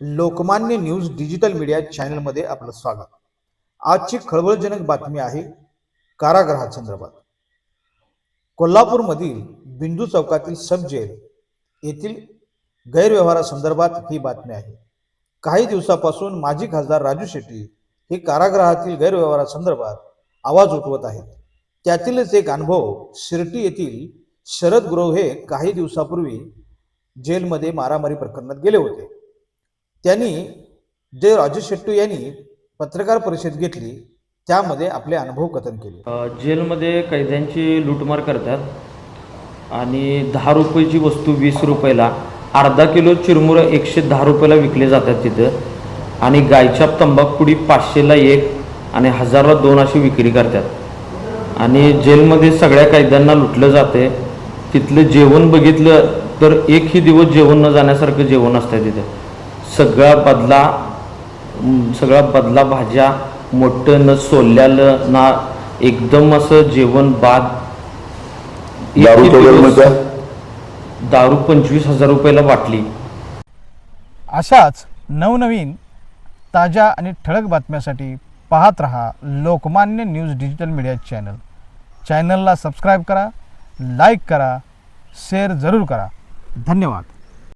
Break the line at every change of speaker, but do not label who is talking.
Lokmanya news digital media चॅनलमध्ये आपलं स्वागत. आजची खळबळजनक बातमी आहे कारागृहासंदर्भात कोल्हापूरमधील बिंदू चौकातील सब जेल येथील गैरव्यवहारासंदर्भात ही बातमी आहे. काही दिवसापासून माजी खासदार राजू शेट्टी हे कारागृहातील गैरव्यवहारासंदर्भात आवाज उठवत आहेत. त्यातीलच एक अनुभव शिर्टी येथील शरद गुरव हे काही दिवसापूर्वी जेलमध्ये मारामारी प्रकरणात गेले होते. त्यांनी जे राजू शेट्टू यांनी पत्रकार परिषद घेतली त्यामध्ये आपले अनुभव कथन केले.
जेलमध्ये कैद्यांची लूटमार करतात आणि दहा रुपयाची वस्तू वीस रुपयाला अर्धा किलो चिरमुरं एकशे दहा रुपयाला विकले जातात तिथं आणि गायछाप तंबाखुडी पाचशेला एक आणि हजारला दोन अशी विक्री करतात. आणि जेलमध्ये सगळ्या कैद्यांना लुटलं जाते. तिथलं जेवण बघितलं तर एकही दिवस जेवण न जाण्यासारखं जेवण असतं तिथं. सगळा बदला सगळा बदला भाज्या मोठं न सोलल्यालं ना एकदम असं जेवण बाद
दारू
दिवस दारू पंचवीस हजार रुपयाला बाटली
अशाच नवनवीन ताज्या आणि ठळक बातम्यासाठी पाहत रहा Lokmanya news digital media channel. चॅनलला सबस्क्राईब करा लाईक करा शेअर जरूर करा. धन्यवाद.